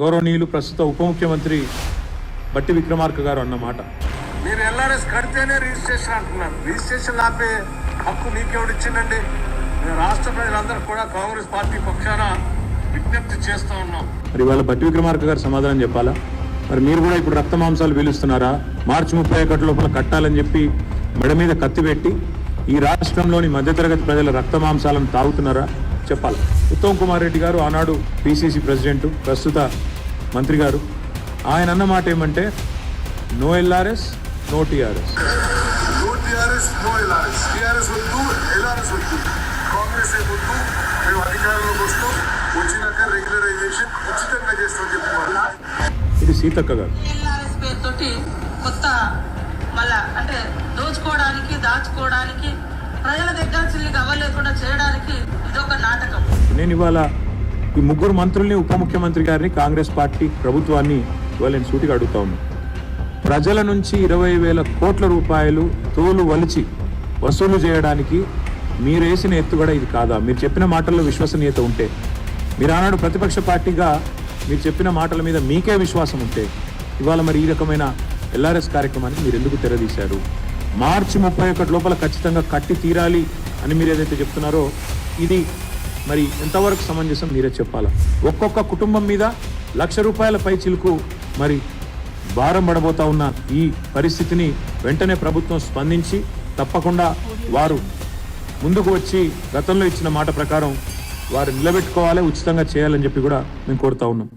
గౌరవనీయులు ప్రస్తుత ఉప ముఖ్యమంత్రి బట్టి విక్రమార్క గారు అన్నమాట మీరు ఎల్ఆర్ఎస్ కడితేనే రిజిస్ట్రేషన్ అంటున్నారు. రిజిస్ట్రేషన్ ఆపే హక్కు మీకెవడు ఇచ్చిందండి రాష్ట్ర ప్రజలందరూ కూడా కాంగ్రెస్ పార్టీ పక్షాన విజ్ఞప్తి చేస్తూ ఉన్నాం. మరి ఇవాళ బట్టి విక్రమార్క గారు సమాధానం చెప్పాలా? మరి మీరు కూడా ఇప్పుడు రక్త మాంసాలు పీలుస్తున్నారా మార్చి ముప్పై ఒకటి లోపల కట్టాలని చెప్పి మెడ మీద కత్తి పెట్టి ఈ రాష్ట్రంలోని మధ్యతరగతి ప్రజల రక్త మాంసాలను తాగుతున్నారా? చెప్పాలి. ఉత్తమ్ కుమార్ రెడ్డి గారు ఆనాడు పిసిసి ప్రెసిడెంట్ ప్రస్తుత మంత్రి గారు. ఆయన అన్న మాట ఏమంటే no LRS no TRS no TRS no LRS TRS వద్దు ఎల్ఆర్ఎస్ వద్దు. కాంగ్రెస్ ఏ వద్దు మేము అధికారంలోకి వస్తాం వచ్చినాక రెగ్యులరైజేషన్ ఉచితంగా చేస్తామని చెప్పి ఇది సీతక్క గారు. కొత్త మళ్ళా అంటే దోచుకోవడానికి దాచుకోవడానికి ప్రజల దగ్గర చిల్లి అవ్వలేకుండా చేయడానికి నేను ఇవాళ ఈ ముగ్గురు మంత్రుల్ని ఉప ముఖ్యమంత్రి గారిని కాంగ్రెస్ పార్టీ ప్రభుత్వాన్ని ఇవాళ నేను సూటిగా అడుగుతా ఉన్నాను ప్రజల నుంచి ఇరవై వేల కోట్ల రూపాయలు తోలు వలిచి వసూలు చేయడానికి మీరు వేసిన ఎత్తుగడ ఇది కాదా? మీరు చెప్పిన మాటల్లో విశ్వసనీయత ఉంటే మీరు ఆనాడు ప్రతిపక్ష పార్టీగా మీరు చెప్పిన మాటల మీద మీకే విశ్వాసం ఉంటే ఇవాళ మరి ఈ రకమైన ఎల్ఆర్ఎస్ కార్యక్రమానికి మీరు ఎందుకు తెరదీశారు? మార్చి ముప్పై ఒకటి లోపల ఖచ్చితంగా కట్టి తీరాలి అని మీరు ఏదైతే చెప్తున్నారో ఇది మరి ఎంతవరకు సమంజసం మీరే చెప్పాలా? ఒక్కొక్క కుటుంబం మీద లక్ష రూపాయల పై చిలుకు మరి భారం పడబోతా ఉన్న ఈ పరిస్థితిని వెంటనే ప్రభుత్వం స్పందించి తప్పకుండా వారు ముందుకు వచ్చి గతంలో ఇచ్చిన మాట ప్రకారం వారు నిలబెట్టుకోవాలి ఉచితంగా చేయాలని చెప్పి కూడా మేము కోరుతా ఉన్నాం.